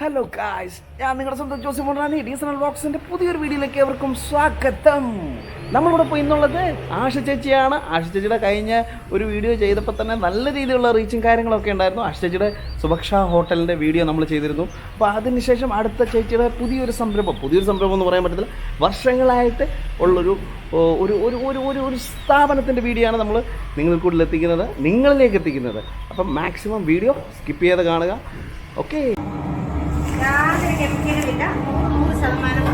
Hello guys ഞാൻ നിങ്ങളുടെ സ്വന്തം ജോസി മോണാണ് ഡീസണൽ ബോക്സിന്റെ പുതിയൊരു വീഡിയോയിലേക്ക് ഏവർക്കും സ്വാഗതം. നമ്മളിവിടെ പോയി ഇന്നുള്ളത് ആഷ ചേച്ചിയാണ്. ആഷ ചേച്ചിയുടെ കഴിഞ്ഞ ഒരു വീഡിയോ ചെയ്തപ്പോൾ തന്നെ നല്ല രീതിയിലുള്ള റീച്ചും കാര്യങ്ങളൊക്കെ ഉണ്ടായിരുന്നു. ആഷ ചേച്ചിയുടെ സുഭക്ഷ ഹോട്ടലിന്റെ വീഡിയോ നമ്മൾ ചെയ്തിരുന്നു. അപ്പോൾ അതിനുശേഷം അടുത്ത ചേച്ചിയുടെ പുതിയൊരു സംരംഭം. പുതിയൊരു സംരംഭം എന്ന് പറയാൻ പറ്റത്തില്ല. വർഷങ്ങളായിട്ട് ഉള്ളൊരു ഒരു ഒരു ഒരു ഒരു ഒരു സ്ഥാപനത്തിന്റെ വീഡിയോ ആണ് നമ്മൾ നിങ്ങൾക്ക് കൂടുതൽ എത്തിക്കുന്നത്. നിങ്ങളിലേക്ക് എത്തിക്കുന്നത്. അപ്പം മാക്സിമം വീഡിയോ സ്കിപ്പ് ചെയ്ത് കാണുക. ഓക്കെ യാതൊരു കെമിക്കലുമില്ല നൂറ് ശതമാനം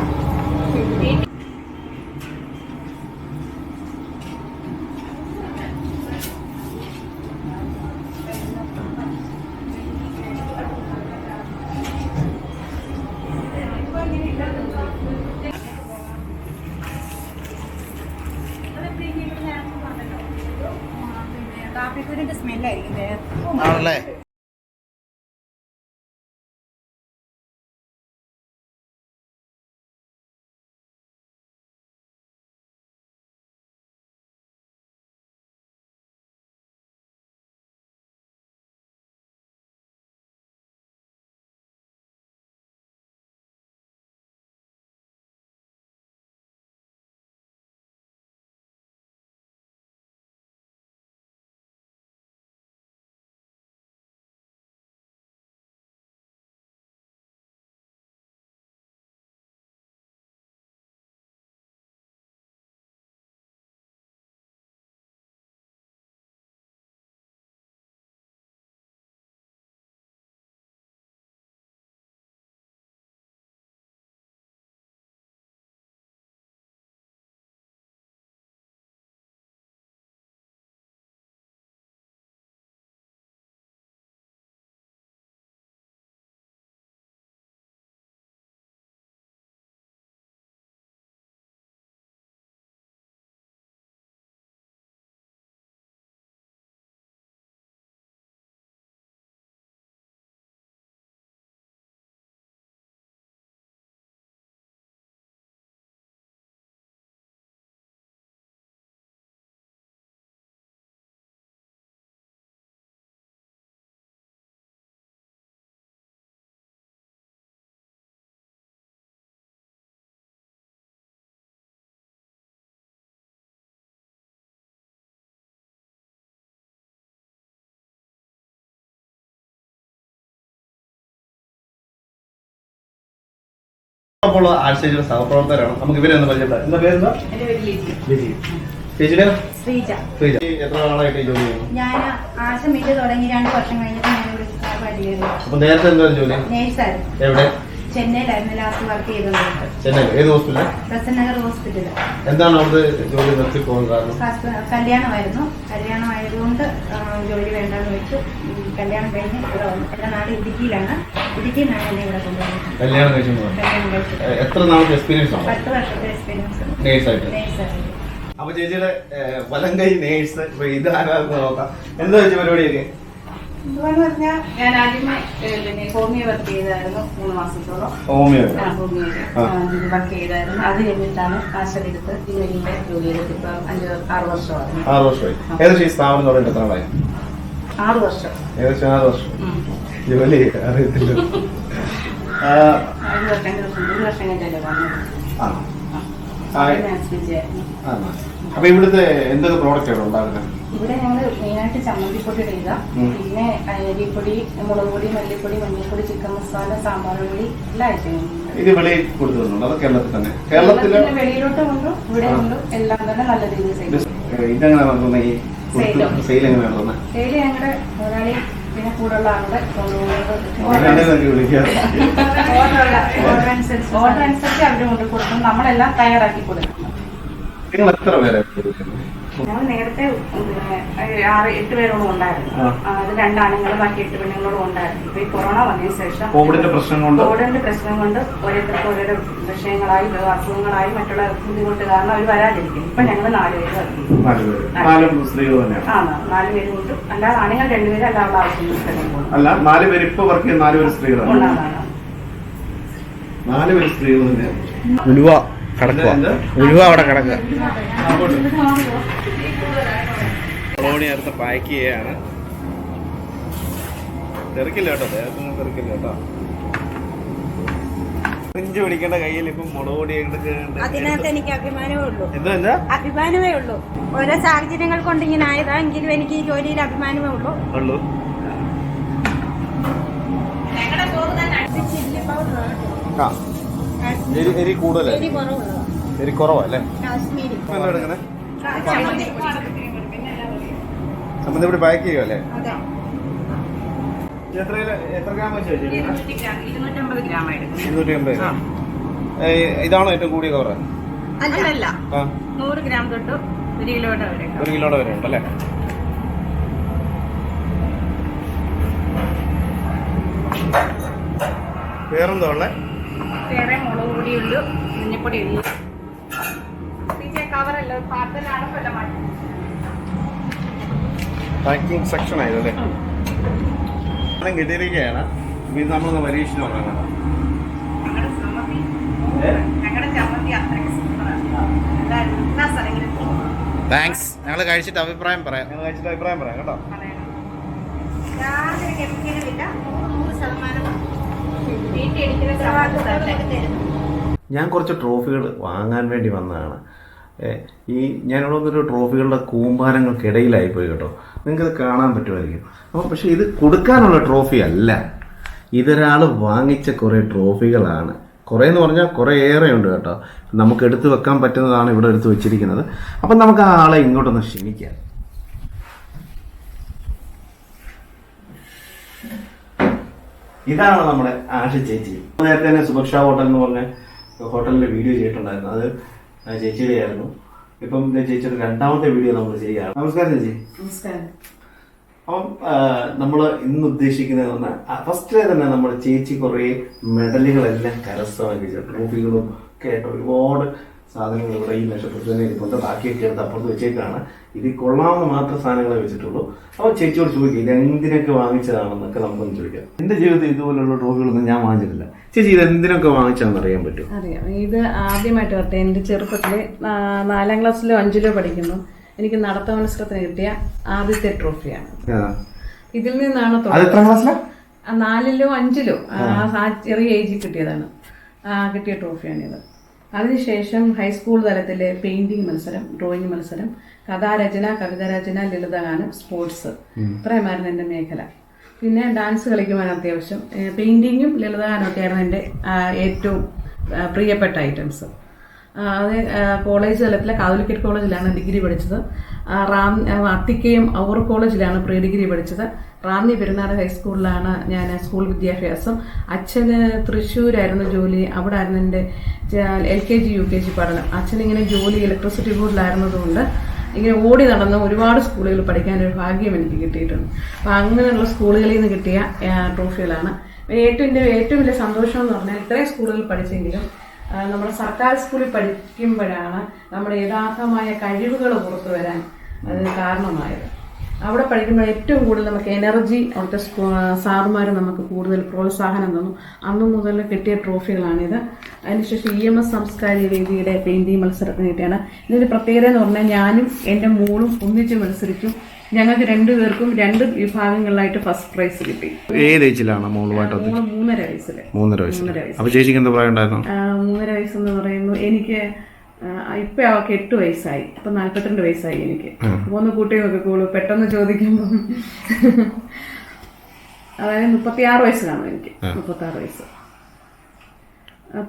സ്മെല്ലായിരിക്കും. ദേഹത്ത് ആണല്ലേ? അപ്പോൾ ആഴ്ചയുടെ സഹപ്രവർത്തകരാണ്. നമുക്ക് ഇവരെ ഒന്ന് പരിചയപ്പെടാം. എന്താ പേരെന്താ? വീട്ടിൽ ലിജി. ചേച്ചിയുടെ ശ്രീജ. ശ്രീജ. എത്ര നാളായിട്ട് ഈ ജോലി ചെയ്യുന്നു? ഞാൻ ആശ തുടങ്ങി രണ്ട് വർഷം കഴിഞ്ഞിട്ട് ഞാൻ അപ്പൊ നേരത്തെ എന്താ ജോലി? നേഴ്സായിരുന്നു. എവിടെ? ചെന്നൈയിലായിരുന്നു ലാസ്റ്റ് വർക്ക് ചെയ്തത് ചെന്നൈ ഏത് ഹോസ്പിറ്റലിൽ ബസൻ നഗർ ഹോസ്പിറ്റലിൽ എന്താണ് അവിടെ ജോലി നിർത്തി പോകാൻ കാരണം? കല്യാണമായിരുന്നു. ആ, ജോലി വേണ്ടെന്ന് വെച്ചു. കല്യാണം കഴിഞ്ഞ് ഇവിടെ വന്നു. എന്റെ നാട് ഇടുക്കിയിലാണ്. ഇടുക്കിയിൽ നിന്നാണ് എന്നെ ഇവിടെ കൊണ്ടുവന്നത്. കല്യാണം കഴിച്ചു. കല്യാണം എത്ര നാളത്തെ എക്സ്പീരിയൻസ് ആണ് പത്ത് വർഷത്തെ എക്സ്പീരിയൻസ് നേഴ്സായിട്ട് നേഴ്സായിട്ട് അപ്പൊ ചേച്ചിയുടെ വലങ്കൈ വലം കൈ നേഴ്സ് ഇപ്പൊ ഇത് ആരാധന നോക്കാം? എന്താ ചേച്ചി പരിപാടിയൊക്കെ? എന്തുവാന്ന് പറഞ്ഞാൽ ഞാൻ ആദ്യമേ ഏ, പിന്നെ ഹോമിയോ വർക്ക് ചെയ്തായിരുന്നു മൂന്ന് മാസത്തോളം. ഹോമിയോ ആ, ഹോമിയോ ആ. വർക്ക് ചെയ്തായിരുന്നു. അത് കഴിഞ്ഞിട്ടാണ് ആശയെടുത്ത് ഇവരിന്റെ ജോലി ചെയ്തിട്ട് ഇപ്പം അഞ്ച് ആറ് വർഷമായിരുന്നു ആറ് വർഷമായി. ഏകദേശം ഈ സ്ഥാപനം തുടങ്ങിയിട്ട് എത്ര നാളായി? ആറ് വർഷം. ഏകദേശം ആറ് വർഷം. ജോലി അറിയത്തില്ല. വർഷം ഒരു വർഷം കഴിഞ്ഞല്ലേ വന്നത്. അപ്പൊ ഇവിടുത്തെ എന്തൊക്കെ പ്രോഡക്റ്റ് ആണ് ഉണ്ടാക്കുന്നത്? ഇവിടെ ഞങ്ങൾ മെയിനായിട്ട് ചമ്മന്തിപ്പൊടി ഇടുക. പിന്നെ അരിപ്പൊടി മുളക് പൊടി മല്ലിപ്പൊടി മഞ്ഞൾപ്പൊടി ചിക്കൻ മസാല സാമ്പാർ പൊടി എല്ലാം ഇത് വെളിയിൽ കൊടുക്കുന്നുണ്ട് അത് കേരളത്തിൽ തന്നെ? കേരളത്തിൽ വെളിയിലോട്ട് കൊണ്ടും ഇവിടെ കൊണ്ടു എല്ലാം തന്നെ നല്ല രീതിയിൽ ഇതെങ്ങനെ നടത്തുന്നത് ഈ? സെയിൽ എങ്ങനെ നടത്തുന്നത് സെയിൽ ഞങ്ങളുടെ മുതലാളി പിന്നെ കൂടുതലുള്ള ആളുടെ ഓർഡർ അനുസരിച്ച് ഓർഡർ അനുസരിച്ച് അവർ കൊണ്ട് കൊടുക്കും. നമ്മളെല്ലാം തയ്യാറാക്കി കൊടുക്കും. നിങ്ങൾ എത്ര പേരെ നേരത്തെ ആറ് എട്ട് പേരോളം ഉണ്ടായിരുന്നു. അത് രണ്ടാണുങ്ങളും ബാക്കി എട്ട് പെണ്ണുങ്ങളോടും ഉണ്ടായിരുന്നു. ഇപ്പൊ ഈ കൊറോണ വന്നതിന് ശേഷം കോവിഡിന്റെ പ്രശ്നം കൊണ്ട്? കോവിഡിന്റെ പ്രശ്നം കൊണ്ട് ഓരോരുത്തർക്ക് ഓരോരോ വിഷയങ്ങളായി അസുഖങ്ങളായി മറ്റുള്ള ബുദ്ധിമുട്ട് കാരണം അവർ വരാതിരിക്കും ഇപ്പൊ ഞങ്ങൾ നാലുപേര് വന്നു. നാല് പേര്. നാലും സ്ത്രീകൾ തന്നെയാണ്. ആ നാലുപേരും കൊണ്ട് അല്ലാതെ ആണുങ്ങൾ രണ്ടുപേരും അല്ലാതെ ആവശ്യം അല്ല നാല് പേര് ഇപ്പൊ വർക്ക് ചെയ്യുന്ന നാല് പേര് സ്ത്രീകളാണ്. നാലുപേര് നാല് പേര് സ്ത്രീകൾ തന്നെയാണ്. കിടക്കുക? ഉലുവ അവിടെ കിടക്കുക. കൊളോണി അടുത്ത് പാക്ക് ചെയ്യാണ്. തെറിക്കില്ല കേട്ടോ ദേഹത്തൊന്നും തെറിക്കില്ല കേട്ടോ. ഇഞ്ചി പിടിക്കേണ്ട കയ്യിൽ ഇപ്പം മുളക് അതിനകത്ത് എനിക്ക് അഭിമാനമേ ഉള്ളൂ. എന്താ അഭിമാനമേ ഉള്ളൂ. ഓരോ സാഹചര്യങ്ങൾ കൊണ്ട് ഇങ്ങനെ ആയതാ എങ്കിലും എനിക്ക് ഈ ജോലിയിൽ അഭിമാനമേ ഉള്ളൂ. ഉള്ളൂ. ആ. എരി എരി കൂടുതലല്ലേ എരി കുറവല്ലേ? എടുക്കണേ ചമ്മന്തി. ഇവിടെ പാക്ക് ചെയ്യുക അല്ലേ? എത്ര എത്ര ഗ്രാം വെച്ച് വെച്ചിരിക്കുന്നത് ഗ്രാം ഇരുന്നൂറ്റമ്പത് ഗ്രാം എടുക്കും ഇരുന്നൂറ്റി ഗ്രാം. ഏയ്, ഇതാണോ ഏറ്റവും കൂടിയ കവറ് അല്ലല്ല. ആ. നൂറ് ഗ്രാം തൊട്ട് ഒരു കിലോയുടെ വരെ ഒരു കിലോയുടെ വരെ ഉണ്ടല്ലേ വേറെന്താ ഉള്ളേ? വേറെ മുളക് പൊടിയുള്ളൂ മഞ്ഞപ്പൊടി ഉള്ളു കവറല്ല പാർസൽ അടപ്പല്ല മാറ്റി പാക്കിംഗ് സെക്ഷൻ ആയതല്ലേ? സാധനം കിട്ടിയിരിക്കുകയാണ്. ഇത് നമ്മളൊന്ന് പരീക്ഷിച്ച് നോക്കാം. ഞങ്ങളുടെ ചമ്മന്തി. ഏ? ഞങ്ങളുടെ ചമ്മന്തി അത്രയ്ക്ക് സൂപ്പറാണ് എല്ലാവരും താങ്ക്സ് ഞങ്ങൾ കഴിച്ചിട്ട് അഭിപ്രായം പറയാം. ഞങ്ങൾ കഴിച്ചിട്ട് അഭിപ്രായം പറയാം കേട്ടോ. പറയണം യാതൊരു കെമിക്കലും ഇല്ല. നൂറ് ശതമാനം ഞാൻ കുറച്ച് ട്രോഫികൾ വാങ്ങാൻ വേണ്ടി വന്നതാണ്. ഈ ഞാനിവിടെ വന്നൊരു ട്രോഫികളുടെ കൂമ്പാരങ്ങൾക്കിടയിലായി പോയി കേട്ടോ. നിങ്ങൾക്കത് കാണാൻ പറ്റുമായിരിക്കും. അപ്പോൾ പക്ഷേ ഇത് കൊടുക്കാനുള്ള ട്രോഫി അല്ല. ഇതൊരാൾ വാങ്ങിച്ച കുറേ ട്രോഫികളാണ്. കുറേ എന്ന് പറഞ്ഞാൽ കുറേ ഏറെ ഉണ്ട് കേട്ടോ. നമുക്ക് എടുത്തു വെക്കാൻ പറ്റുന്നതാണ് ഇവിടെ എടുത്തു വെച്ചിരിക്കുന്നത്. അപ്പം നമുക്ക് ആ ആളെ ഇങ്ങോട്ടൊന്ന് ക്ഷണിക്കാം. ഇതാണ് നമ്മുടെ ആഷ ചേച്ചി. നേരത്തെ തന്നെ സുഭക്ഷ ഹോട്ടൽ എന്ന് പറഞ്ഞ ഹോട്ടലിന്റെ വീഡിയോ ചെയ്തിട്ടുണ്ടായിരുന്നു. അത് ചേച്ചിയുടെ ആയിരുന്നു ഇപ്പം ചേച്ചിയുടെ രണ്ടാമത്തെ വീഡിയോ നമ്മൾ ചെയ്യുകയാണ്. നമസ്കാരം ചേച്ചി. നമസ്കാരം. അപ്പം നമ്മൾ ഇന്ന് ഉദ്ദേശിക്കുന്നത് ഫസ്റ്റ് തന്നെ നമ്മുടെ ചേച്ചി കുറേ മെഡലുകളെല്ലാം കരസ്ഥമാക്കി ട്രോഫികളും ഒക്കെ ആയിട്ട് ഒരുപാട് സാധനങ്ങൾ ഇവിടെ ഈ നക്ഷത്രത്തിൽ ഇതുപോലത്തെ ഇരിപ്പുണ്ട്. ബാക്കിയൊക്കെ എടുത്ത് അപ്പുറത്ത് വെച്ചേക്കാണ്. ഇത് കൊള്ളാവുന്ന മാത്രം സാധനങ്ങളെ വെച്ചിട്ടുള്ളൂ. അപ്പോൾ ചേച്ചിയോട് ചോദിക്കും ഇത് എന്തിനൊക്കെ വാങ്ങിച്ചതാണെന്നൊക്കെ നമുക്കൊന്ന് ചോദിക്കാം. എന്റെ ജീവിതത്തിൽ ഇതുപോലുള്ള ട്രോഫികളൊന്നും ഞാൻ വാങ്ങിച്ചിട്ടില്ല. ചേച്ചി ഇത് എന്തിനൊക്കെ വാങ്ങിച്ചാന്ന് അറിയാൻ പറ്റും അറിയാം. ഇത് ആദ്യമായിട്ട് വരട്ടെ. എന്റെ ചെറുപ്പത്തിൽ നാലാം ക്ലാസ്സിലോ അഞ്ചിലോ പഠിക്കുന്നു. എനിക്ക് നടത്ത മത്സരത്തിന് കിട്ടിയ ആദ്യത്തെ ട്രോഫിയാണ്. ഇതിൽ നിന്നാണ് നാലിലോ അഞ്ചിലോ ആ ചെറിയ ഏജിൽ കിട്ടിയതാണ്. കിട്ടിയ ട്രോഫിയാണിത്. അതിനുശേഷം ഹൈസ്കൂൾ തലത്തിലെ പെയിന്റിംഗ് മത്സരം ഡ്രോയിങ് മത്സരം കഥാരചന കവിതാരചന ലളിതഗാനം സ്പോർട്സ് ഇത്രയുമായിരുന്നു എന്റെ മേഖല. പിന്നെ ഡാൻസ് കളിക്കുവാൻ അത്യാവശ്യം. പെയിന്റിങ്ങും ലളിതഗാനവും ഒക്കെയായിരുന്നു എന്റെ ആ, ഏറ്റവും പ്രിയപ്പെട്ട ഐറ്റംസ് അത് കോളേജ് തലത്തിൽ കാതുലിക്കറ്റ് കോളേജിലാണ് ഡിഗ്രി പഠിച്ചത്. റാം അത്തിക്കയം ഔർ കോളേജിലാണ് പ്രീ ഡിഗ്രി പഠിച്ചത്. റാന്നി പെരുന്നാട് ഹൈസ്കൂളിലാണ് ഞാൻ സ്കൂൾ വിദ്യാഭ്യാസം. അച്ഛന് തൃശ്ശൂരായിരുന്നു ജോലി. അവിടെ ആയിരുന്നു എന്റെ L K G U K G പഠനം. അച്ഛനിങ്ങനെ ജോലി ഇലക്ട്രിസിറ്റി ബോർഡിലായിരുന്നതുകൊണ്ട് ഇങ്ങനെ ഓടി നടന്ന് ഒരുപാട് സ്കൂളുകൾ പഠിക്കാൻ ഒരു ഭാഗ്യം എനിക്ക് കിട്ടിയിട്ടുണ്ട്. അപ്പം അങ്ങനെയുള്ള സ്കൂളുകളിൽ നിന്ന് കിട്ടിയ ട്രോഫികളാണ്. ഏറ്റവും എന്റെ ഏറ്റവും വലിയ സന്തോഷം എന്ന് പറഞ്ഞാൽ ഇത്രയും സ്കൂളുകളിൽ പഠിച്ചെങ്കിലും നമ്മുടെ സർക്കാർ സ്കൂളിൽ പഠിക്കുമ്പോഴാണ് നമ്മുടെ യഥാർത്ഥമായ കഴിവുകൾ പുറത്തു വരാൻ അത് കാരണമായത്. അവിടെ പഠിക്കുമ്പോൾ ഏറ്റവും കൂടുതൽ നമുക്ക് എനർജി അവിടുത്തെ സാറുമാർ നമുക്ക് കൂടുതൽ പ്രോത്സാഹനം തന്നു. അന്ന് മുതൽ കിട്ടിയ ട്രോഫികളാണിത്. അതിനുശേഷം ഇ എം എസ് സാംസ്കാരിക വേദിയുടെ പെയിന്റിംഗ് മത്സരത്തിന് കിട്ടിയാണ്. ഇതിന്റെ പ്രത്യേകത എന്ന് പറഞ്ഞാൽ ഞാനും എന്റെ മോളും ഒന്നിച്ച് മത്സരിച്ചു. ഞങ്ങൾക്ക് രണ്ടുപേർക്കും രണ്ട് വിഭാഗങ്ങളിലായിട്ട് ഫസ്റ്റ് പ്രൈസ് കിട്ടി. ഏത് ഏജിലാണ് മോളുമായിട്ട് മൂന്നര വയസ്സിൽ മൂന്നര വയസ്സ് മൂന്നര വയസ്സ് എന്ന് പറയുന്നു എനിക്ക് ഇപ്പൊ അവൾക്ക് എട്ട് വയസ്സായി. ഇപ്പൊ നാല്പത്തിരണ്ട് വയസ്സായി എനിക്ക്. അപ്പൊ ഒന്ന് കൂട്ടി നോക്കിക്കോളൂ പെട്ടെന്ന് ചോദിക്കുമ്പം. അതായത് മുപ്പത്തിയാറ് വയസ്സ് കാണും എനിക്ക് മുപ്പത്താറ് വയസ്സ്.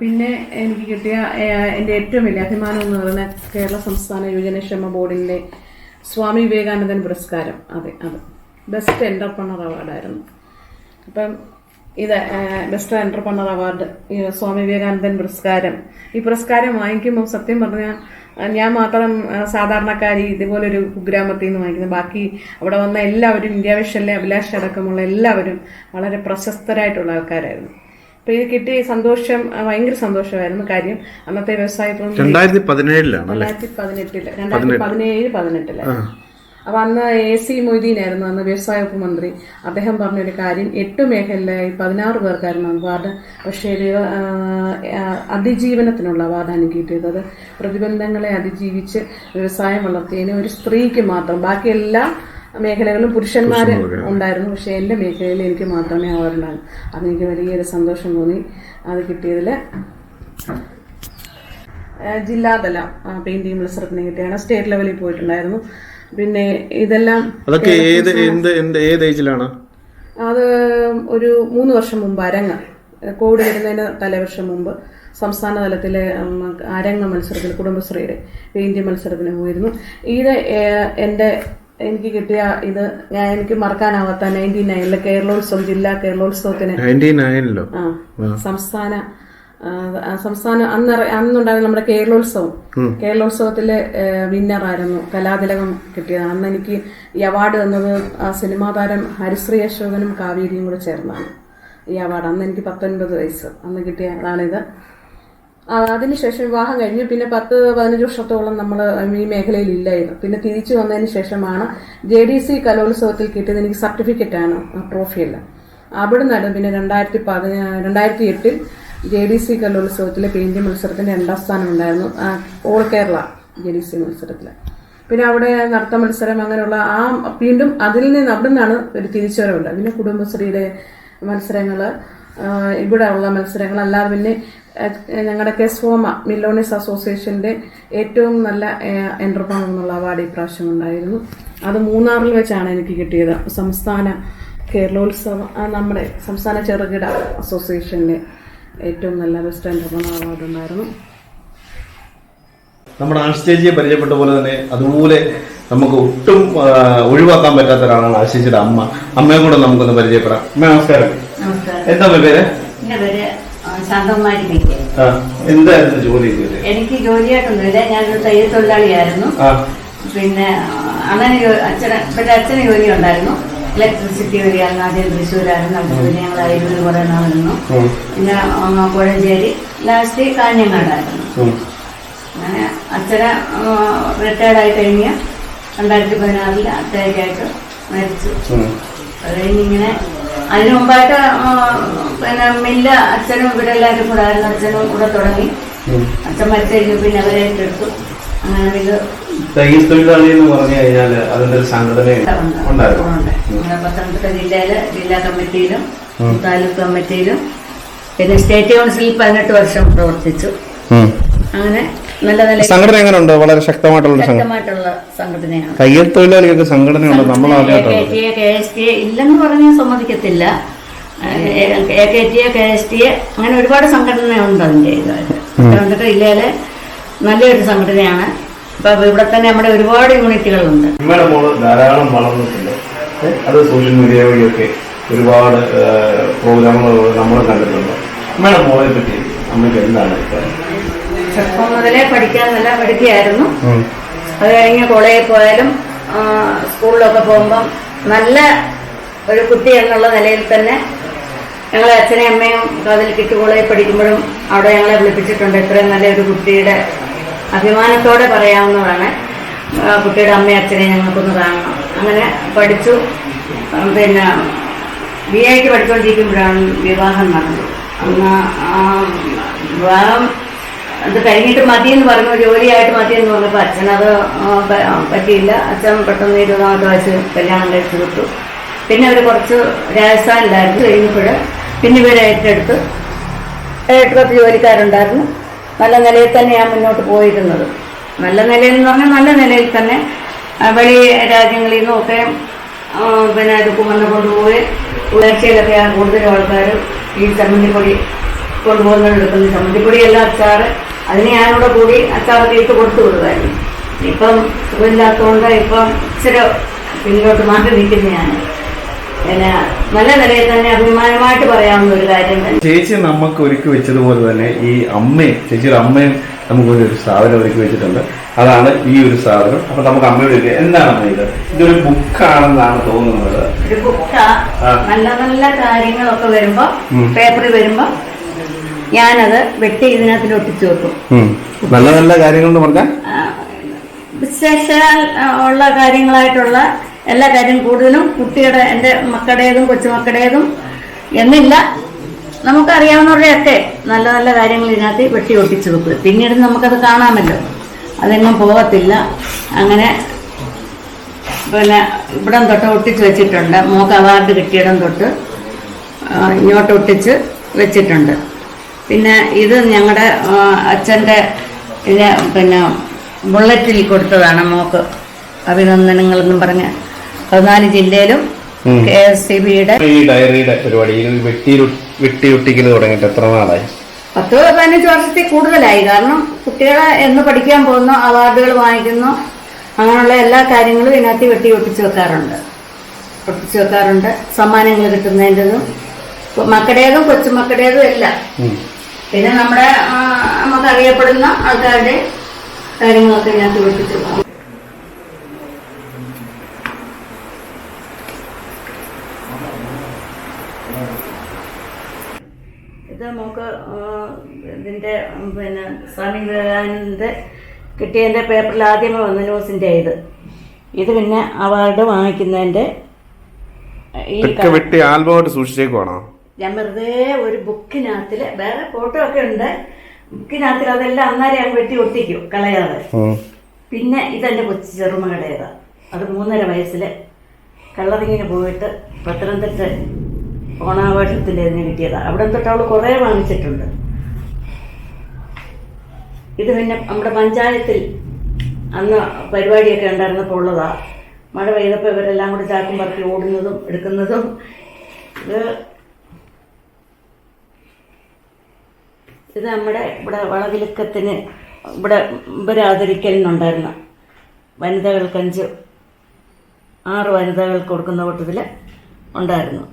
പിന്നെ എനിക്ക് കിട്ടിയ എന്റെ എന്റെ ഏറ്റവും വലിയ അഭിമാനം എന്ന് പറയുന്ന കേരള സംസ്ഥാന യുവജനക്ഷേമ ബോർഡിന്റെ സ്വാമി വിവേകാനന്ദൻ പുരസ്കാരം. അതെ അത്. ബെസ്റ്റ് എന്റർപ്രണർ അവാർഡായിരുന്നു. അപ്പം ഇത് best entrepreneur award. Swami Vivekanandan പുരസ്കാരം. ഈ പുരസ്കാരം വാങ്ങിക്കുമ്പോൾ സത്യം പറഞ്ഞാൽ ഞാൻ മാത്രം സാധാരണക്കാരി ഇതുപോലൊരു കുഗ്രാമത്തിൽ നിന്ന് വാങ്ങിക്കുന്നത് ബാക്കി അവിടെ വന്ന എല്ലാവരും ഇന്ത്യ വിഷനിലെ അഭിലാഷ് അടക്കമുള്ള എല്ലാവരും വളരെ പ്രശസ്തരായിട്ടുള്ള ആൾക്കാരായിരുന്നു. അപ്പൊ ഇത് കിട്ടിയ സന്തോഷം ഭയങ്കര സന്തോഷമായിരുന്നു കാര്യം. അന്നത്തെ വ്യവസായ പ്രമുഖ രണ്ടായിരത്തി പതിനേഴിലാണ് രണ്ടായിരത്തി പതിനെട്ടിൽ. രണ്ടായിരത്തി പതിനേഴ് പതിനെട്ടിൽ. അപ്പൊ അന്ന് എ സി മൊയ്തീനായിരുന്നു അന്ന് വ്യവസായ വകുപ്പ് മന്ത്രി അദ്ദേഹം പറഞ്ഞൊരു കാര്യം എട്ട് മേഖലയിലായി പതിനാറ് പേർക്കായിരുന്നു അവാർഡ്. പക്ഷേ അതിജീവനത്തിനുള്ള അവാർഡാണ് എനിക്ക് കിട്ടിയത്. അത് പ്രതിബന്ധങ്ങളെ അതിജീവിച്ച് വ്യവസായം വളർത്തിയതിന് ഒരു സ്ത്രീക്ക് മാത്രം ബാക്കി എല്ലാ മേഖലകളും പുരുഷന്മാർ ഉണ്ടായിരുന്നു. പക്ഷേ എന്റെ മേഖലയിൽ എനിക്ക് മാത്രമേ അവാർഡുണ്ടായിരുന്നു അത് അതെനിക്ക് വലിയൊരു സന്തോഷം തോന്നി അത് കിട്ടിയതിൽ ജില്ലാതല പെയിന്റിംഗ് മത്സരത്തിന് കിട്ടിയാണ്. സ്റ്റേറ്റ് ലെവലിൽ പോയിട്ടുണ്ടായിരുന്നു. പിന്നെ ഇതെല്ലാം അതൊക്കെ ഏത് എന്ത് എന്ത് ഏത് ഏജിലാണ്? അത് ഒരു മൂന്ന് വർഷം മുമ്പ് അരങ്ങ്. കോവിഡ് വരുന്നതിന് തലേവർഷം മുമ്പ് സംസ്ഥാന തലത്തിലെ അരങ്ങ മത്സരത്തിൽ കുടുംബശ്രീയുടെ പെയിന്റ് മത്സരത്തിന് പോയിരുന്നു. ഇത് എന്റെ എനിക്ക് കിട്ടിയ ഇത് ഞാൻ എനിക്ക് മറക്കാനാവാത്ത നയന്റി നയനിലെ കേരളോത്സവം ജില്ലാ കേരളോത്സവത്തിന് സംസ്ഥാന സംസ്ഥാന അന്ന് അന്നുണ്ടായിരുന്ന നമ്മുടെ കേരളോത്സവം. കേരളോത്സവത്തിലെ വിന്നറായിരുന്നു. കലാതിലകം കിട്ടിയതാണ് അന്ന് എനിക്ക് ഈ അവാർഡ് തന്നത് ആ സിനിമാ താരം ഹരിശ്രീ അശോകനും കാവേരിയും കൂടെ ചേർന്നാണ്. ഈ അവാർഡ്. അന്ന് എനിക്ക് പത്തൊൻപത് വയസ്സ്. അന്ന് കിട്ടിയതാണിത് അതിനുശേഷം വിവാഹം കഴിഞ്ഞു. പിന്നെ പത്ത് പതിനഞ്ച് വർഷത്തോളം നമ്മൾ ഈ മേഖലയിൽ ഇല്ലായിരുന്നു. പിന്നെ തിരിച്ചു വന്നതിന് ശേഷമാണ് ജെ ഡി സി കലോത്സവത്തിൽ കിട്ടിയത്. എനിക്ക് സർട്ടിഫിക്കറ്റാണ് ട്രോഫിയല്ല. അവിടെ നിന്നായിരുന്നു പിന്നെ രണ്ടായിരത്തി പതിന രണ്ടായിരത്തി എട്ടിൽ ജെ ഡി സി കലോത്സവത്തിലെ പെയിന്റിംഗ് മത്സരത്തിന് രണ്ടാം സ്ഥാനം ഉണ്ടായിരുന്നു all Kerala J D C മത്സരത്തിൽ പിന്നെ അവിടെ നടത്ത മത്സരം അങ്ങനെയുള്ള ആ വീണ്ടും അതിൽ നിന്ന് അവിടെ നിന്നാണ് ഒരു തിരിച്ചുവരവുണ്ട് പിന്നെ കുടുംബശ്രീയുടെ മത്സരങ്ങൾ ഇവിടെ ഉള്ള മത്സരങ്ങൾ അല്ലാതെ പിന്നെ ഞങ്ങളുടെ കെസ്ഫോമ മില്ലോണിസ് അസോസിയേഷന്റെ ഏറ്റവും നല്ല എന്റർപ്രണർ എന്നുള്ള അവാർഡ് ഇപ്രാവശ്യം ഉണ്ടായിരുന്നു. അത് മൂന്നാറിൽ വെച്ചാണ് എനിക്ക് കിട്ടിയത്. സംസ്ഥാന കേരളോത്സവം നമ്മുടെ സംസ്ഥാന ചെറുകിട അസോസിയേഷന്റെ ഏറ്റവും നല്ല ബെസ്റ്റ് എന്റർപ്രണർ അവാർഡ് ഉണ്ടായിരുന്നു നമ്മുടെ ആശ്ചേജിയെ പരിചയപ്പെട്ട പോലെ തന്നെ അതുപോലെ നമുക്ക് ഒട്ടും ഒഴിവാക്കാൻ പറ്റാത്ത ഒരാളാണ് ആശ്ചേജിയുടെ അമ്മ. അമ്മയെ കൂടെ നമുക്കൊന്ന് പരിചയപ്പെടാം. അമ്മ നമസ്കാരം. നമസ്കാരം. എന്താ പേര്? എന്തായിരുന്നു ജോലി എനിക്ക് ജോലിയായിട്ടൊന്നുമില്ല. ഞാനൊരു തയ്യൽ തൊഴിലാളിയായിരുന്നു. പിന്നെ അണ്ണന് അച്ഛന് അച്ഛന് ജോലി ഉണ്ടായിരുന്നു. ഇലക്ട്രിസിറ്റി വഴി ആദ്യം തൃശ്ശൂരായിരുന്നു പിന്നെ ഞങ്ങൾ അയലൂർ കുറെ നാൾ നിന്നു. പിന്നെ കോഴഞ്ചേരി ലാസ്റ്റ് കാഞ്ഞങ്ങാടായിരുന്നു. അങ്ങനെ അച്ഛന റിട്ടയർഡായി കഴിഞ്ഞ് രണ്ടായിരത്തി പതിനാറിൽ അറ്റാക്കായിട്ട് മരിച്ചു. അത് കഴിഞ്ഞിങ്ങനെ അതിനു മുമ്പായിട്ട് പിന്നെ മില്ല അച്ഛനും ഇവിടെ എല്ലാവരും കൂടെ ആയിരുന്നു. അച്ഛനും കൂടെ തുടങ്ങി. അച്ഛൻ മരിച്ചു കഴിഞ്ഞു പിന്നെ അവരെ ഏറ്റെടുത്തു. തയ്യൽ തൊഴിലാളി എന്ന് പറഞ്ഞു കഴിഞ്ഞാൽ അതിന്റെ ഒരു സംഘടന ഉണ്ടായിരുന്നു പത്തനംതിട്ട ജില്ലയിൽ ജില്ലാ കമ്മിറ്റിയിലും താലൂക്ക് കമ്മിറ്റിയിലും പിന്നെ സ്റ്റേറ്റ് കൗൺസിലിൽ പതിനെട്ട് വർഷം പ്രവർത്തിച്ചു. അങ്ങനെ നല്ല നല്ല സംഘടന എങ്ങനെയുണ്ട് വളരെ ശക്തമായിട്ടുള്ള ശക്തമായിട്ടുള്ള സംഘടനയാണ്. തയ്യൽ തൊഴിലാളികൾക്ക് സംഘടനയുണ്ട്. നമ്മൾ ഇല്ലെന്ന് പറഞ്ഞ് സമ്മതിക്കത്തില്ല. A K T A K S T A അങ്ങനെ ഒരുപാട് സംഘടനയുണ്ട് അതിന്റെ ഇതായിട്ട്. പത്തനംതിട്ട ജില്ലയിലെ നല്ലൊരു സംഘടനയാണ്. ഇപ്പൊ ഇവിടെ തന്നെ നമ്മുടെ ഒരുപാട് യൂണിറ്റുകളുണ്ട്. നിങ്ങളുടെ മോൾ ധാരാളം വളർന്നിട്ടുണ്ട്. അത് സോഷ്യൽ മീഡിയ വഴിയൊക്കെ ഒരുപാട് പ്രോഗ്രാമുകൾ നമ്മൾ കണ്ടിട്ടുണ്ട്. നിങ്ങളുടെ മോളെ പറ്റി അമ്മയ്ക്ക് എന്താണ്? ചെറുപ്പം മുതലേ പഠിക്കാൻ നല്ല പഠിക്കുകയായിരുന്നു. അത് കഴിഞ്ഞ് കോളേജിൽ പോയാലും സ്കൂളിലൊക്കെ പോകുമ്പം നല്ല ഒരു കുട്ടി എന്നുള്ള നിലയിൽ തന്നെ ഞങ്ങളെ അച്ഛനെയും അമ്മയും അതിൽ കിട്ടു കോളേജിൽ പഠിക്കുമ്പോഴും അവിടെ ഞങ്ങളെ വിളിപ്പിച്ചിട്ടുണ്ട്. ഇത്രയും നല്ലൊരു കുട്ടിയുടെ അഭിമാനത്തോടെ പറയാവുന്നതാണ്. കുട്ടിയുടെ അമ്മയും അച്ഛനെയും ഞങ്ങൾക്കൊന്ന് കാണണം. അങ്ങനെ പഠിച്ചു. പിന്നെ ബി എക്ക് പഠിച്ചുകൊണ്ടിരിക്കുമ്പോഴാണ് വിവാഹം നടന്നത്. അന്ന് വിവാഹം അത് കഴിഞ്ഞിട്ട് മതി എന്ന് പറഞ്ഞു. ജോലിയായിട്ട് മതി എന്ന് പറഞ്ഞപ്പോൾ അച്ഛനത് പറ്റിയില്ല. അച്ഛൻ പെട്ടെന്ന് ഇരുപതാമത്തെ വയസ്സ് കല്യാണം കഴിച്ചു വിട്ടു. പിന്നെ അവർ കുറച്ച് രാജസ്ഥാനിലായിരുന്നു കഴിഞ്ഞപ്പോൾ പിന്നെ ഇവരെ ഏറ്റെടുത്ത് ഏറ്റെടുത്ത ജോലിക്കാരുണ്ടായിരുന്നു നല്ല നിലയിൽ തന്നെ ഞാൻ മുന്നോട്ട് പോയിരുന്നത്. നല്ല നിലയിൽ എന്ന് പറഞ്ഞാൽ നല്ല നിലയിൽ തന്നെ വെളി രാജ്യങ്ങളിൽ നിന്നൊക്കെ പിന്നെ ഇത് വന്ന് കൊണ്ടുപോയി ഉയർച്ചയിലൊക്കെയാണ് കൂടുതൽ ആൾക്കാർ ഈ ചമ്മന്തിപ്പൊടി കൊണ്ടുപോകുന്നത് എടുക്കുന്നത്. അച്ചാർ അതിന് ഞാനിവിടെ കൂടി അച്ചാറൊക്കെ ഇട്ട് കൊടുത്തു വിടുമായിരുന്നു ഇപ്പം സുഖമില്ലാത്തതുകൊണ്ട് ഇപ്പം ഇച്ചിരി പിന്നോട്ട് മാറ്റി നിൽക്കുന്നതാണ് പിന്നെ നല്ല നിലയിൽ തന്നെ അഭിമാനമായിട്ട് പറയാവുന്ന ഒരു കാര്യം. തന്നെ ചേച്ചി നമുക്ക് ഒരുക്കി വെച്ചതുപോലെ തന്നെ ഈ അമ്മയും ചേച്ചിയുടെ അമ്മയും നമുക്ക് ഒരു സാധനം ഒരുക്കി വെച്ചിട്ടുണ്ട്. അതാണ് ഈ ഒരു സാധനം. അപ്പൊ നമുക്ക് അമ്മയുടെ ഒരു എന്താണ് അമ്മ ഇത്? ഇതൊരു ബുക്കാണെന്നാണ് തോന്നുന്നത്. ഒരു ബുക്ക. നല്ല നല്ല കാര്യങ്ങളൊക്കെ വരുമ്പോ. പേപ്പറിൽ വരുമ്പോ ഞാനത് വെട്ടി ഇതിനകത്തിൽ ഒട്ടിച്ചു വെക്കും. നല്ല നല്ല കാര്യങ്ങൾ എന്ന് പറഞ്ഞാൽ വിശേഷ ഉള്ള കാര്യങ്ങളായിട്ടുള്ള എല്ലാ കാര്യം കൂടുതലും കുട്ടിയുടെ എന്റെ മക്കളുടേതും കൊച്ചുമക്കളുടേതും എന്നില്ല. നമുക്കറിയാവുന്നവരുടെയൊക്കെ നല്ല നല്ല കാര്യങ്ങൾ ഇതിനകത്ത് വെട്ടി ഒട്ടിച്ചു വെക്കുക. പിന്നീട് നമുക്കത് കാണാമല്ലോ. അതെങ്ങും പോകത്തില്ല. അങ്ങനെ പിന്നെ ഇവിടം തൊട്ട് ഒട്ടിച്ച് വെച്ചിട്ടുണ്ട്. മോക്ക് അവാർഡ് കിട്ടിയിടം തൊട്ട് ഇങ്ങോട്ട് ഒട്ടിച്ച് വെച്ചിട്ടുണ്ട്. പിന്നെ ഇത് ഞങ്ങളുടെ അച്ഛന്റെ പിന്നെ ബുള്ളറ്റിൽ കൊടുത്തതാണ് മോക്ക് അഭിനന്ദനങ്ങളെന്നും പറഞ്ഞ്. പതിനാല് ജില്ലയിലും. കെ എസ് സി ബിയുടെ ഈ ഡയറിയുടെ പരിപാടി ഈ വെട്ടി വെട്ടി ഒട്ടിക്കൽ തുടങ്ങിയിട്ട് എത്ര നാളായി? പത്ത് പതിനഞ്ച് വർഷത്തിൽ കൂടുതലായി. കാരണം കുട്ടികളെ എന്ന് പഠിക്കാൻ പോകുന്നു അവാർഡുകൾ വാങ്ങിക്കുന്നു അങ്ങനെയുള്ള എല്ലാ കാര്യങ്ങളും ഇതിനകത്ത് വെട്ടി ഒട്ടിച്ചു വെക്കാറുണ്ട്. ഒട്ടിച്ചു വെക്കാറുണ്ട്. സമ്മാനങ്ങൾ കിട്ടുന്നതിന്റെതും. മക്കളുടേതും കൊച്ചുമക്കളുടേതും എല്ലാം. പിന്നെ നമ്മുടെ നമുക്ക് അറിയപ്പെടുന്ന ആൾക്കാരുടെ കാര്യങ്ങളൊക്കെ ഇതിനകത്ത് ഒട്ടിച്ചു വെക്കും ഇത് നമുക്ക് ആ, ഇതിന്റെ ഉം, പിന്നെ സ്വാമി വിവേകാനന്ദന്റെ കിട്ടിയതിന്റെ പേപ്പറിൽ ആദ്യമേ വന്ന ന്യൂസിന്റെ ഇത്. ഇത് പിന്നെ അവാർഡ് വാങ്ങിക്കുന്നതിന്റെ ഈ വെട്ടി ആൽബമായിട്ട് സൂക്ഷിച്ചേക്കുവാണോ ഞാൻ വെറുതെ ഒരു ബുക്കിനകത്തിൽ വേറെ ഫോട്ടോ ഒക്കെ ഉണ്ട്. ബുക്കിനകത്തിൽ അതെല്ലാം അന്നേരം ഞാൻ വെട്ടി ഒട്ടിക്കും കളയാതെ. പിന്നെ ഇതെന്റെ കൊച്ചു ചെറുമകളുടേതാ. അത് മൂന്നര വയസ്സിൽ കള്ളറിങ്ങിന് പോയിട്ട് പത്തനംതിട്ട ഓണാഘോഷത്തിന്റെ കിട്ടിയതാണ് കിട്ടിയതാ. അവിടെ തൊട്ട് അവൾ കുറേ വാങ്ങിച്ചിട്ടുണ്ട്. ഇത് പിന്നെ നമ്മുടെ പഞ്ചായത്തിൽ അന്ന് പരിപാടിയൊക്കെ ഉണ്ടായിരുന്നപ്പോൾ ഉള്ളതാ. മഴ പെയ്തപ്പോൾ ഇവരെല്ലാം കൂടി ചാക്കും പറക്കി ഓടുന്നതും എടുക്കുന്നതും. ഇത് ഇത് നമ്മുടെ ഇവിടെ വളവിലക്കത്തിന് ഇവിടെ ഇവരെ വനിതകൾക്ക് അഞ്ച് ആറ് വനിതകൾക്ക് കൊടുക്കുന്ന കൂട്ടത്തിൽ ഉണ്ടായിരുന്നു.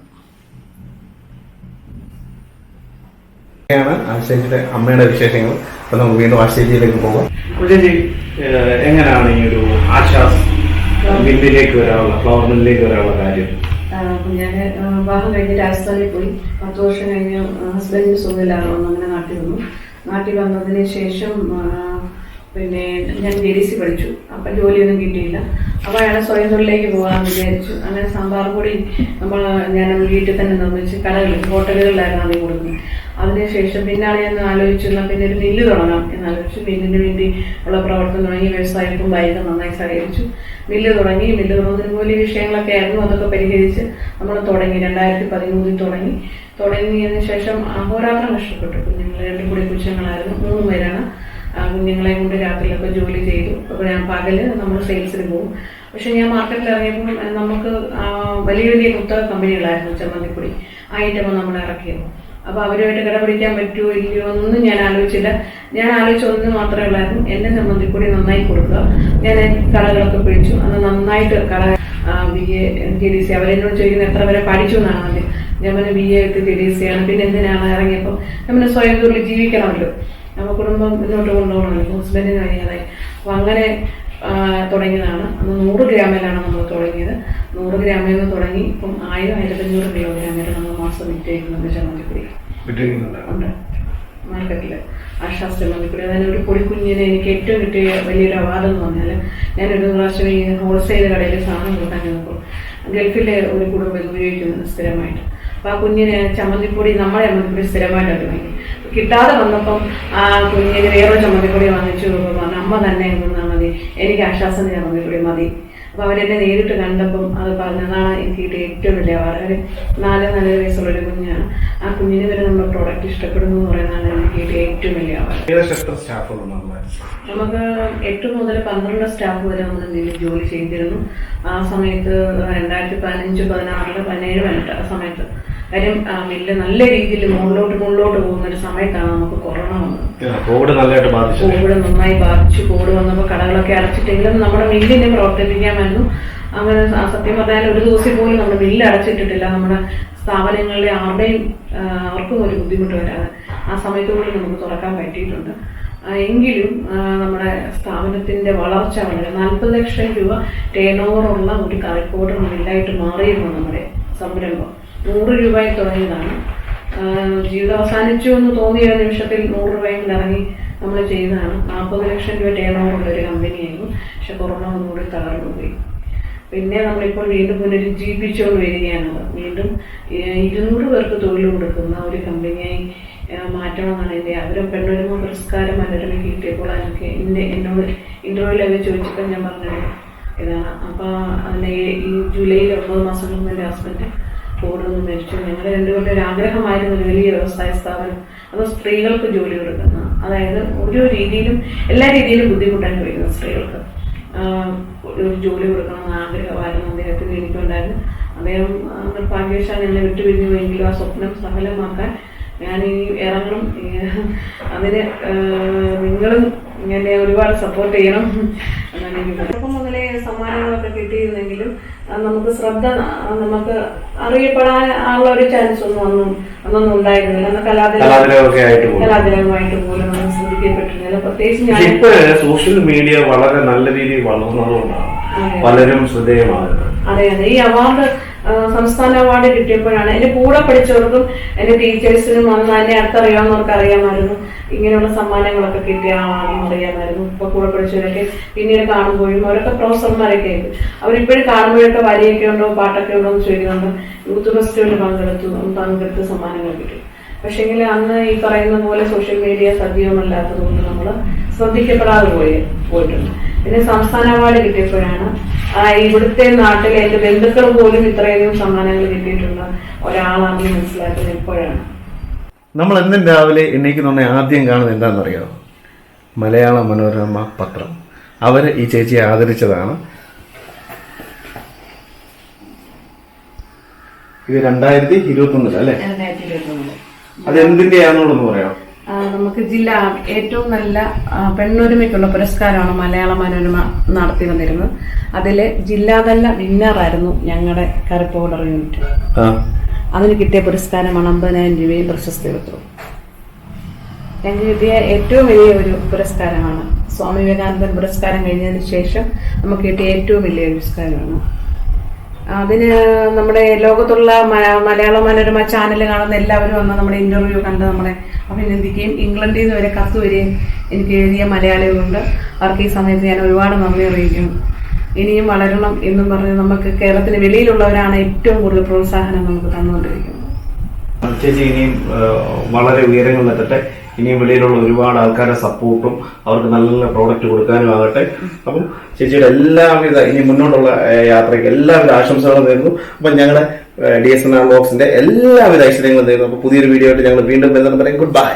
അമ്മയുടെ വിശേഷങ്ങൾ. അപ്പൊ നമുക്ക് വീണ്ടും ആശ്ചര്യത്തിലേക്ക് പോകാം. എങ്ങനെയാണ് ഈ ഒരു ആശാസ് മില്ലിലേക്ക് വരാനുള്ള ഫ്ലവർ മില്ലിലേക്ക് വരാനുള്ള കാര്യം? ഞാൻ വിവാഹം കഴിഞ്ഞ് രാജസ്ഥാനിൽ പോയി. പത്ത് വർഷം കഴിഞ്ഞ് ഹസ്ബൻഡിന് സുഖമില്ലാതെ അങ്ങനെ നാട്ടിൽ വന്നു. നാട്ടിൽ വന്നതിന് ശേഷം പിന്നെ ഞാൻ ജെ ഡി സി പഠിച്ചു. അപ്പം ജോലിയൊന്നും കിട്ടിയില്ല. അപ്പോൾ അയാളെ സ്വയം തൊഴിലേക്ക് പോകാമെന്ന് വിചാരിച്ചു. അങ്ങനെ സാമ്പാർ പൊടി നമ്മൾ ഞാൻ വീട്ടിൽ തന്നെ നിർമ്മിച്ച് കടകളിൽ ഹോട്ടലുകളിലായിരുന്നു ആദ്യം കൊടുക്കുന്നത്. അതിനുശേഷം പിന്നാണ് ഞാൻ ആലോചിച്ചു എന്നാൽ പിന്നെ ഒരു മില്ല് തുടങ്ങാം എന്നാലോചിച്ചു മില്ലിന് വേണ്ടി ഉള്ള പ്രവർത്തനം തുടങ്ങി വ്യവസായിപ്പും ബൈക്ക് നന്നായി സഹകരിച്ചു. മില്ല് തുടങ്ങി മില്ല് തുടങ്ങുന്നതിന് വലിയ വിഷയങ്ങളൊക്കെ ആയിരുന്നു. അതൊക്കെ പരിഹരിച്ച് നമ്മൾ തുടങ്ങി. രണ്ടായിരത്തി പതിമൂന്നിൽ തുടങ്ങി. തുടങ്ങിയതിന് ശേഷം അഹോരാത്രം നഷ്ടപ്പെട്ടു കുഞ്ഞുങ്ങൾ രണ്ടും കൂടി കുഞ്ഞുങ്ങളായിരുന്നു മൂന്ന് പേരാണ്. ആ കുഞ്ഞുങ്ങളെ കൊണ്ട് രാത്രിയിലൊക്കെ ജോലി ചെയ്തു. അപ്പോൾ ഞാൻ പകൽ നമ്മൾ സെയിൽസിന് പോകും. പക്ഷെ ഞാൻ മാർക്കറ്റിൽ ഇറങ്ങിയപ്പോൾ നമുക്ക് വലിയ വലിയ കുത്തക കമ്പനികളായിരുന്നു ചമ്മന്തിപ്പൊടി. ആ ഐറ്റം നമ്മൾ ഇറക്കിയത് അപ്പോൾ അവരുമായിട്ട് കിടപിടിക്കാൻ പറ്റുമോ ഇല്ലയോ ഒന്നും ഞാൻ ആലോചിച്ചില്ല. ഞാൻ ആലോചിച്ച മാത്രമേ ഉള്ളായിരുന്നു. എന്നെ സംബന്ധിച്ച് കൂടി നന്നായി കൊടുക്കുക. ഞാൻ കളകളൊക്കെ പിടിച്ചു. അന്ന് നന്നായിട്ട് കള B A T D C അവരെന്നോട് ചോദിക്കുന്നത് എത്ര വരെ പഠിച്ചു എന്നാണ് ആദ്യം. ഞാൻ പിന്നെ B A T D C ആണ്. പിന്നെ എന്തിനാണ് ഇറങ്ങിയപ്പോൾ നമ്മൾ സ്വയം തൊഴിൽ ജീവിക്കണമല്ലോ. നമ്മുടെ കുടുംബം മുന്നോട്ട് കൊണ്ടുപോകണമല്ലോ. ഹസ്ബൻഡിന് കഴിയാതായി അപ്പോൾ അങ്ങനെ തുടങ്ങിയതാണ്. അന്ന് നൂറ് ഗ്രാമിലാണ് നമ്മൾ തുടങ്ങിയത്. നൂറ് ഗ്രാമിൽ നിന്ന് തുടങ്ങി ഇപ്പം ആയിരം ആയിരത്തഞ്ഞൂറ് കിലോഗ്രാം വരെ നമ്മൾ മാസം വിറ്റേക്കുന്നുണ്ട് ചമ്മന്തിപ്പൊടി. ഉണ്ട്. മാർക്കറ്റിൽ ചമ്മന്തിപ്പൊടി. അതായത് ഒരു പൊടി കുഞ്ഞിന് എനിക്ക് ഏറ്റവും കിട്ടിയ വലിയൊരു അവാർഡ് എന്ന് പറഞ്ഞാൽ ഞാൻ ഒരു പ്രാവശ്യം ഈ ഹോൾസെയിൽ കടയിൽ സാധനം കൂട്ടാൻ ചെന്നപ്പോൾ ഗൾഫിലെ ഒരു കുടുംബം ഉപയോഗിക്കുന്നത് ഉപയോഗിക്കുന്നുണ്ട് സ്ഥിരമായിട്ട്. അപ്പോൾ ആ കുഞ്ഞിന് ചമ്മന്തിപ്പൊടി നമ്മളെ ചമ്മന്തിപ്പൊടി സ്ഥിരമായിട്ട് വാങ്ങി. കിട്ടാതെ വന്നപ്പം ആ കുഞ്ഞിന് വേറെ ചമ്മന്തിപ്പൊടി വാങ്ങിച്ചു അമ്മ തന്നെ മതി എനിക്ക് ആശ്വാസം ചമ്മന്തിപ്പൊടി മതി. അപ്പോൾ അവരെന്നെ നേരിട്ട് കണ്ടപ്പം അത് പറഞ്ഞതാണ് എനിക്ക് കിട്ടിയ ഏറ്റവും വലിയ വളരെ നാല് നാലര വയസ്സുള്ള ഒരു കുഞ്ഞാണ് ആ കുഞ്ഞിന് വരെ നമ്മുടെ പ്രോഡക്റ്റ് ഇഷ്ടപ്പെടുന്നു എന്ന് പറയുന്നതാണ് എനിക്ക് കിട്ടിയ ഏറ്റവും വലിയ നമുക്ക് എട്ട് മുതൽ പന്ത്രണ്ട് സ്റ്റാഫ് വരെ നമ്മൾ എന്തെങ്കിലും ജോലി ചെയ്തിരുന്നു. ആ സമയത്ത് രണ്ടായിരത്തി പതിനഞ്ച് പതിനാറിൽ പതിനേഴ് പതിനെട്ട് ആ സമയത്ത്. കാര്യം മില്ല് നല്ല രീതിയിൽ മുകളിലോട്ട് മുകളിലോട്ട് പോകുന്ന ഒരു സമയത്താണ് നമുക്ക് കൊറോണ വന്നത്. കോവിഡ് നല്ലതായിട്ട് ബാധിച്ചു കോവിഡ് നന്നായി ബാധിച്ചു. കോവിഡ് വന്നപ്പോൾ കടകളൊക്കെ അടച്ചിട്ടെങ്കിലും നമ്മുടെ മില്ലിനെ പ്രവർത്തിപ്പിക്കാമായിരുന്നു അങ്ങനെ സത്യം പറഞ്ഞാൽ ഒരു ദിവസം പോലും നമ്മുടെ മില്ല് അടച്ചിട്ടിട്ടില്ല. നമ്മുടെ സ്ഥാപനങ്ങളിലെ ആരുടെയും ആർക്കും ഒരു ബുദ്ധിമുട്ട് വരാതെ ആ സമയത്ത് പോലും നമുക്ക് തുറക്കാൻ പറ്റിയിട്ടുണ്ട്. എങ്കിലും നമ്മുടെ സ്ഥാപനത്തിന്റെ വളർച്ച വളരെ നാൽപ്പത് ലക്ഷം രൂപ ടേൺ ഉള്ള ഒരു കറിക്കോട് മില്ലായിട്ട് മാറിയിരുന്നു നമ്മുടെ സംരംഭം. നൂറ് രൂപയിൽ തുടങ്ങിയതാണ്. ജീവിതം അവസാനിച്ചു എന്ന് തോന്നിയ നിമിഷത്തിൽ നൂറ് രൂപയും ഇറങ്ങി നമ്മൾ ചെയ്തതാണ്. നാൽപ്പത് ലക്ഷം രൂപ ടേൺ ഓവറുള്ള ഒരു കമ്പനിയായിരുന്നു. പക്ഷെ കൊറോണ ഒന്നുകൂടി തകർന്നുപോയി പിന്നെ നമ്മളിപ്പോൾ വീണ്ടും പുനരുജ്ജീവിപ്പിച്ചുകൊണ്ട് വരികയാണത്. വീണ്ടും ഇരുന്നൂറ് പേർക്ക് തൊഴിൽ കൊടുക്കുന്ന ഒരു കമ്പനിയായി മാറ്റണമെന്നാണ് എന്റെ അവരും പെണ്ണൊരുമ പുരസ്കാരം മനോരമ കിട്ടിയപ്പോൾ എനിക്ക് എന്റെ എന്നോട് ഇന്റർവ്യൂവിലൊക്കെ ചോദിച്ചപ്പോൾ ഞാൻ പറഞ്ഞത് ഇതാണ്. അപ്പോൾ അതിനെ ഈ ജൂലൈയിൽ ഒമ്പത് മാസം മുമ്പ് എന്റെ ഹസ്ബൻഡ് നിന്ന് ഞങ്ങളുടെ ഞങ്ങൾ രണ്ടുപേരുടെ ഒരു ആഗ്രഹമായിരുന്നു ഒരു വലിയ വ്യവസായ സ്ഥാപനം. അത് സ്ത്രീകൾക്ക് ജോലി കൊടുക്കുന്ന. അതായത് ഓരോ രീതിയിലും എല്ലാ രീതിയിലും ബുദ്ധിമുട്ട് അനുഭവിക്കുന്ന സ്ത്രീകൾക്ക്. ഒരു ജോലി കൊടുക്കണമെന്ന് ആഗ്രഹമായിരുന്നു. അദ്ദേഹത്തിന് എനിക്കുണ്ടായിരുന്നു. അദ്ദേഹം നിർഭാഗ്യവശാൽ എന്നെ വിട്ടുപിരിഞ്ഞുവെങ്കിലും ആ സ്വപ്നം സഫലമാക്കാൻ ഞാൻ ഈ ഇറങ്ങണം അതിന് നിങ്ങളും എന്നെ ഒരുപാട് സപ്പോർട്ട് ചെയ്യണം. എന്നാണ് എനിക്ക്. ചെറുപ്പം മുതലേ സമ്മാനങ്ങളൊക്കെ കിട്ടിയിരുന്നെങ്കിലും നമുക്ക് ശ്രദ്ധ നമുക്ക് അറിയപ്പെടാൻ ഉള്ള ഒരു ചാൻസ് ഒന്നും അന്നും അന്നൊന്നും ഉണ്ടായിരുന്നില്ല. കലാതിലകമായിട്ട് പോലും. നമ്മൾ ശ്രദ്ധിക്കപ്പെട്ടിരുന്നില്ല. പ്രത്യേകിച്ച് സോഷ്യൽ മീഡിയ വളരെ നല്ല രീതിയിൽ വളർന്നതുകൊണ്ടാണ്. പലരും ശ്രദ്ധേയമാകുന്നത്. അതെ അതെ. ഈ അവാർഡ് സംസ്ഥാന അവാർഡ് കിട്ടിയപ്പോഴാണ്. എന്റെ കൂടെ പഠിച്ചവർക്കും എന്റെ ടീച്ചേഴ്സിനും അന്ന് എന്നെ അടുത്തറിയാവുന്നവർക്ക് അറിയാമായിരുന്നു. ഇങ്ങനെയുള്ള സമ്മാനങ്ങളൊക്കെ കിട്ടിയ ആളാണെന്ന് അറിയാമായിരുന്നു. ഇപ്പൊ കൂടെ പഠിച്ചവരൊക്കെ പിന്നീട് കാണുമ്പോഴും അവരൊക്കെ പ്രൊഫസർമാരൊക്കെ ആയിരുന്നു അവരിപ്പോഴും കാണുമ്പോഴൊക്കെ വരിയൊക്കെ ഉണ്ടോ പാട്ടൊക്കെ ഉണ്ടോ എന്ന് ചോദിക്കുന്നുണ്ട്. യൂത്ത് ഫെസ്റ്റിവലിൽ പങ്കെടുത്തു പങ്കെടുത്ത് സമ്മാനങ്ങൾ കിട്ടി. പക്ഷെങ്കിൽ അന്ന് ഈ പറയുന്ന പോലെ സോഷ്യൽ മീഡിയ സജീവമല്ലാത്തതുകൊണ്ട് നമ്മൾ ശ്രദ്ധിക്കപ്പെടാതെ പോയി പോയിട്ടുണ്ട്. പിന്നെ സംസ്ഥാന അവാർഡ് കിട്ടിയപ്പോഴാണ് ഇവിടുത്തെ നാട്ടിലെ എന്റെ ബന്ധുക്കൾ പോലും ഇത്രയധികം സമ്മാനങ്ങൾ കിട്ടിയിട്ടുള്ള ഒരാളാണെന്ന് മനസ്സിലാക്കുന്നത് ഇപ്പോഴാണ്. നമ്മൾ എന്നും രാവിലെ എണ്ണീക്കുന്നുണ്ടെ ആദ്യം കാണുന്നത് എന്താണെന്നറിയോ? മലയാള മനോരമ പത്രം. അവർ ഈ ചേച്ചിയെ ആദരിച്ചതാണ്. ഇത് രണ്ടായിരത്തി ഇരുപത്തി ഒന്നിലല്ലേ രണ്ടായിരത്തി ഇരുപത്തൊന്നിൽ. അത് എന്തിന്റെയാണെന്നുള്ളതെന്ന് പറയാം നമുക്ക് ജില്ല ഏറ്റവും നല്ല പെണ്ണൊരുമയ്ക്കുള്ള പുരസ്കാരമാണ് മലയാള മനോരമ നടത്തി വന്നിരുന്നത്. അതിൽ ജില്ലാതല വിന്നറായിരുന്നു ഞങ്ങളുടെ കറുപ്പ് ഓർഡർ യൂണിറ്റ് അതിന് കിട്ടിയ പുരസ്കാരമാണ് അമ്പതിനായിരം രൂപയും പ്രശസ്തി പത്രവും ഞങ്ങൾക്ക് കിട്ടിയ ഏറ്റവും വലിയ ഒരു പുരസ്കാരമാണ്. സ്വാമി വിവേകാനന്ദൻ പുരസ്കാരം കഴിഞ്ഞതിന് ശേഷം നമുക്ക് കിട്ടിയ ഏറ്റവും വലിയ പുരസ്കാരമാണ്. അതിന് നമ്മുടെ ലോകത്തുള്ള മലയാള മനോരമ ചാനൽ കാണുന്ന എല്ലാവരും വന്ന് നമ്മുടെ ഇന്റർവ്യൂ കണ്ട് നമ്മളെ അഭിനന്ദിക്കുകയും ഇംഗ്ലണ്ടിൽ നിന്ന് വരെ കത്ത് വരികയും എനിക്ക് എഴുതിയ മലയാളികളുണ്ട്. അവർക്ക് ഈ സമയത്ത് ഞാൻ ഒരുപാട് നന്ദി അറിയിക്കുന്നു. ഇനിയും വളരണം എന്നും പറഞ്ഞ് നമുക്ക് കേരളത്തിന് വെളിയിലുള്ളവരാണ് ഏറ്റവും കൂടുതൽ പ്രോത്സാഹനം നമുക്ക് തന്നുകൊണ്ടിരിക്കുന്നത്. ചേച്ചി ഇനിയും വളരെ ഉയരങ്ങളിലെത്തട്ടെ ഇനിയും വെളിയിലുള്ള ഒരുപാട് ആൾക്കാരുടെ സപ്പോർട്ടും അവർക്ക് നല്ല പ്രോഡക്റ്റ് കൊടുക്കാനും ആകട്ടെ. അപ്പം ചേച്ചിയുടെ എല്ലാവിധ ഇനി മുന്നോട്ടുള്ള യാത്രയ്ക്ക് എല്ലാവിധ ആശംസകളും നേരുന്നു. അപ്പം ഞങ്ങളുടെ ഡി എസ് എൻ ആർ ബോക്സിന്റെ എല്ലാവിധ ഐശ്വര്യങ്ങളും നേരുന്നു. അപ്പൊ പുതിയൊരു വീഡിയോ ആയിട്ട് ഞങ്ങൾ വീണ്ടും ബന്ധം പറയും. Good bye